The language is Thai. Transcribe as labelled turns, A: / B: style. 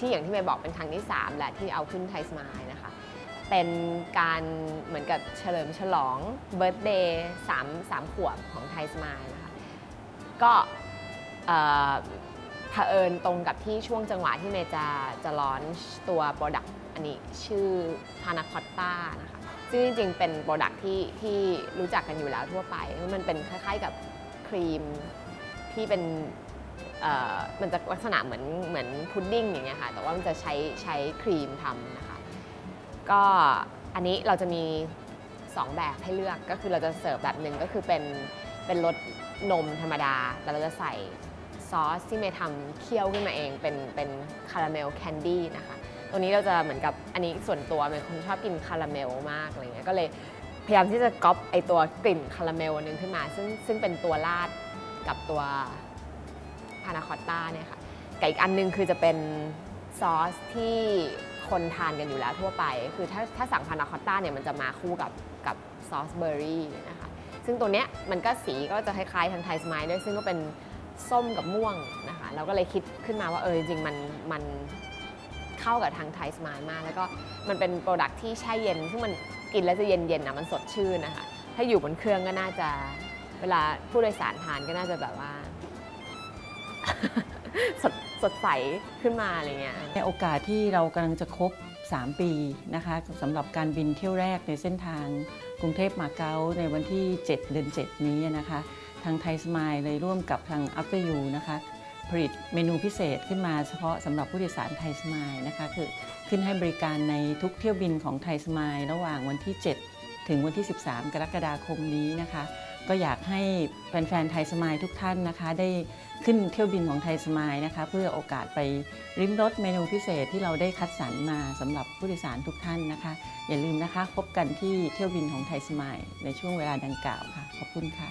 A: ที่อย่างที่เมย์บอกเป็นครั้งที่ 3 และที่เอาขึ้นไทยสมายนะคะ เป็นการเหมือนกับเฉลิมฉลองเบิร์ d เดย์สามสามขวบของไทยสมายนะคะ ก็เอ่อเผอิญตรงกับที่ช่วงจังหวะที่เมย์จะจะลอนตัว Product อันนี้ชื่อ p a n a c o t t a นะคะ ซึ่งจริงๆ เป็น Product ที่ที่รู้จักกันอยู่แล้วทั่วไป มันเป็นคล้ายๆกับครีมที่เป็น มันจะลักษณะเหมือนเหมือนพุดดิ้งอย่างเงี้ยค่ะแต่ว่ามันจะใช้ใช้ครีมทำนะคะก็อันนี้เราจะมี 2 แบบให้เลือกก็คือเราจะเสิร์ฟแบบหนึ่งก็คือเป็นเป็นรสนมธรรมดาแต่เราจะใส่ซอสที่เมย์ทำเคี่ยวขึ้นมาเองเป็นเป็นคาราเมลแคนดี้นะคะตัวนี้เราจะเหมือนกับอันนี้ส่วนตัวเป็นคนชอบกินคาราเมลมากอะไรเงี้ยก็เลยพยายามที่จะก๊อปไอตัวกลิ่นคาราเมลนึงขึ้นมา ซึ่งซึ่งเป็นตัวราดกับตัวานาคอตต้าเนี่ยค่ะกับอีกอันนึงคือจะเป็นซอสที่คนทานกันอยู่แล้วทั่วไป คือถ้าถ้าสั่งพานาคอตต้าเนี่ยมันจะมาคู่กับกับซอสเบอร์รี่นะคะซึ่งตัวเนี้ยมันก็สีก็จะคล้ายๆทางไทยสมายด้วยซึ่งก็เป็นส้มกับม่วงนะคะเราก็เลยคิดขึ้นมาว่าเออจริงๆมันมันเข้ากับทางไทยสมายมาก แล้วก็มันเป็นโปรดักที่แช่เย็น ซึ่งมันกินแล้วจะเย็นๆนะมันสดชื่นนะคะถ้าอยู่บนเครื่องก็น่าจะเวลาผู้โดยสารทานก็น่าจะแบบว่า สดสดใสขึ้นมาอะไรเงี้ย
B: ในโอกาสที่เรากำลังจะครบ 3 ปีนะคะสำหรับการบินเที่ยวแรกในเส้นทางกรุงเทพมาเก๊าในวันที่ 7 เดือน 7 นี้นะคะ ทางไทยสมายเลยร่วมกับทาง After You นะคะ ผลิตเมนูพิเศษขึ้นมาเฉพาะสำหรับผู้โดยสารไทยสมายนะคะ คือขึ้นให้บริการในทุกเที่ยวบินของไทยสมายระหว่างวันที่ 7 ถึงวันที่ 13 กรกฎาคมนี้นะคะ ก็อยากให้แฟนๆ ไทยสมายทุกท่านนะคะ ได้ขึ้นเที่ยวบินของไทยสมายนะคะ เพื่อโอกาสไปริมรสเมนูพิเศษที่เราได้คัดสรรมาสำหรับผู้โดยสารทุกท่านนะคะ อย่าลืมนะคะ พบกันที่เที่ยวบินของไทยสมายในช่วงเวลาดังกล่าวค่ะ ขอบคุณค่ะ